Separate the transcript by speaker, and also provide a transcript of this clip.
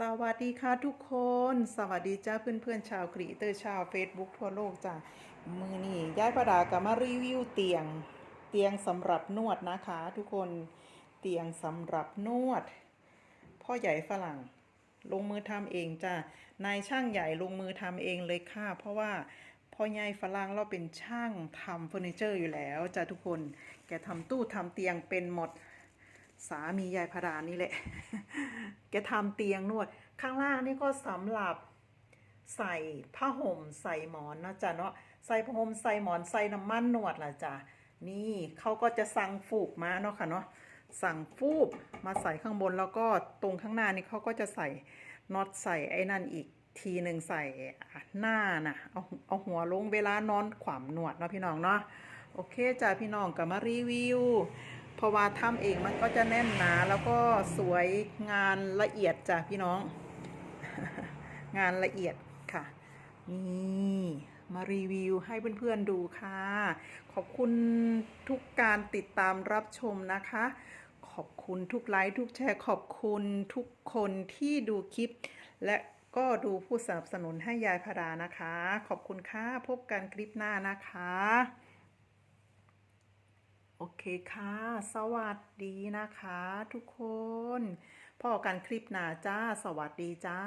Speaker 1: สวัสดีค่ะทุกคน สวัสดีจ้าเพื่อนๆชาวครีเอเตอร์ชาว Facebook ทั่วโลกจ้ามือนี่ย้ายประดากับมารีวิวเตียง เตียงสำหรับนวดนะคะ ทุกคนเตียงสำหรับนวด พ่อใหญ่ฝรั่ง ลงมือทำเองจ้านายช่างใหญ่ลงมือทำเองเลยค่ะ เพราะว่าพ่อใหญ่ฝรั่งเราเป็นช่างทำเฟอร์นิเจอร์อยู่แล้วจ้าทุกคน แกทำตู้ทำเตียงเป็นหมด สามียายพารานี่แหละ แกทำเตียงนวด ข้างล่างนี่ก็สำหรับใส่ผ้าห่มใส่หมอนนะจ๊ะเนาะใส่ผ้าห่มใส่หมอนใส่น้ำมันนวดล่ะจ้ะนี่เขาก็จะสั่งฟูกมาเนาะค่ะเนาะสั่งฟูกมาใส่ข้างบนแล้วก็ตรงข้างหน้านี่เขาก็จะใส่น็อตใส่ไอ้นั่นอีกทีหนึ่งใส่หน้าน่ะเอาเอาหัวลงเวลานอนขวามนวดเนาะพี่น้องเนาะโอเคจ้ะพี่น้องก็มารีวิว เพราะว่าทำเองมันก็จะแน่นหนาแล้วก็สวยงานละเอียดจ้ะพี่น้อง งานละเอียดค่ะ นี่มารีวิวให้เพื่อนๆดูค่ะ ขอบคุณทุกการติดตามรับชมนะคะ ขอบคุณทุกไลค์ทุกแชร์ ขอบคุณทุกคนที่ดูคลิป และก็ดูผู้สนับสนุนให้ยายพารานะคะ ขอบคุณค่ะ พบกันคลิปหน้านะคะ โอเคค่ะ สวัสดีนะคะ ทุกคนพ่อกันคลิปหน้าจ้า สวัสดีจ้า